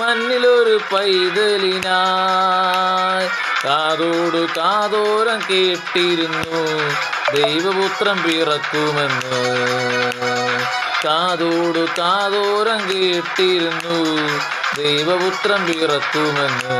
മണ്ണിലൊരു പൈതലിനായി കാതോടു കാതോരം കേട്ടിരുന്നു. ദൈവപുത്രം പിറക്കുമെന്ന് കാതോടു കാതോരം കേട്ടിരുന്നു. ദൈവപുത്രം പിറക്കുമെന്ന്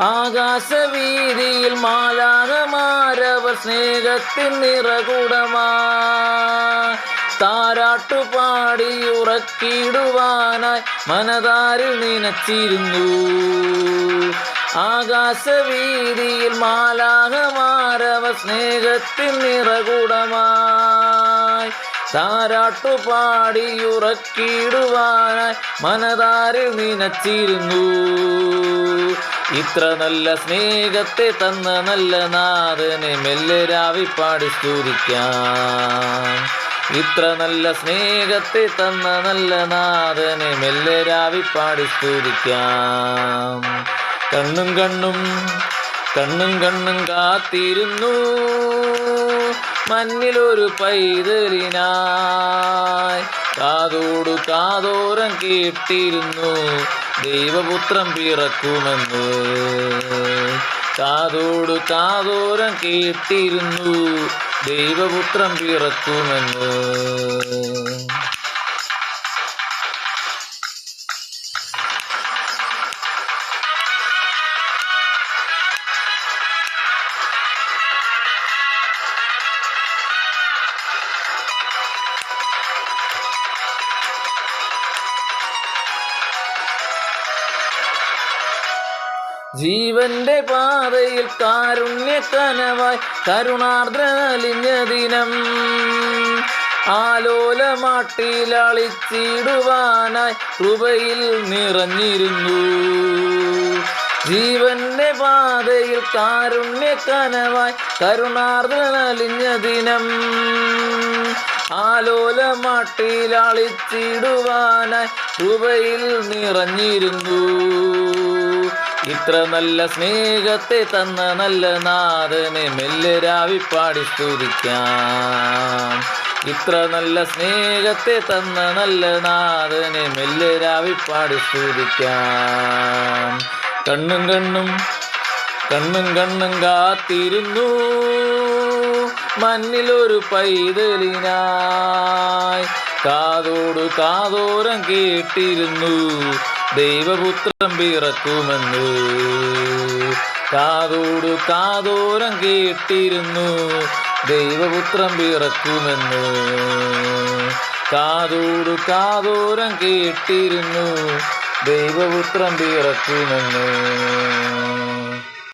ആകാശവീതിയിൽ മാലാകമാരവർ സ്നേഹത്തിൻ നിറകുടമാ. താരാട്ടുപാടി ഉറക്കിടുവാനായി മനതാരിൽ നിനച്ചിരുന്നു. ആകാശവീതിയിൽ മാലാകമാരവ സ്നേഹത്തിൻ നിറകുടമായി. താരാട്ടുപാടി ഉറക്കിടുവാനായി മനതാരിൽ നനച്ചിരുന്നു. ഇത്ര നല്ല സ്നേഹത്തെ തന്ന നല്ല നാഥനെ മെല്ലെ രാവിപ്പാട് പാടി സ്തുതിക്കാം. ഇത്ര നല്ല സ്നേഹത്തെ തന്ന നല്ല നാഥനെ മെല്ലെ രാവിപ്പാട് പാടി സ്തുതിക്കാം. കണ്ണും കണ്ണും കണ്ണും കണ്ണും കാത്തിരുന്നു. മഞ്ഞിലൊരു പൈതലിനായി. കാതോടു കാതോരം കേട്ടിരുന്നു. ദൈവപുത്രം പിറക്കുമെന്ന്. കാതോടു കാതോരം കേട്ടിരുന്നു. ദൈവപുത്രം പിറക്കുമെന്ന്. ജീവന്റെ പാതയിൽ കാരുണ്യ കരുണാർദ്രലിഞ്ഞ ദിനം ആലോലമാട്ടിലളിച്ചിടുവാനായി കൃപയിൽ നിറഞ്ഞിരുന്നു. ജീവന്റെ പാതയിൽ കാരുണ്യ കരുണാർദ്രലിഞ്ഞ ദിനം ആലോലമാട്ടിലളിച്ചിടുവാനായി കൃപയിൽ നിറഞ്ഞിരുന്നു. ഇത്ര നല്ല സ്നേഹത്തെ തന്ന നല്ല നാഥനെ മെല്ലെ രാവി പാടി സ്തുതിക്കാം. ഇത്ര നല്ല സ്നേഹത്തെ തന്ന നല്ല നാഥനെ മെല്ലെ രാവി പാടി സ്തുതിക്കാം. കണ്ണും കണ്ണും കണ്ണും കണ്ണും കാത്തിരുന്നു. മണ്ണിലൊരു പൈതലിനായി. കാതോടു കാതോരം കേട്ടിരുന്നു. ദൈവപുത്രം പിറക്കുമെന്ന്. കാതോടു കാതോരം കേട്ടിരുന്നു. ദൈവപുത്രം പിറക്കുമെന്ന്. കാതോടു കാതോരം കേട്ടിരുന്നു. ദൈവപുത്രം പിറക്കുമെന്ന്.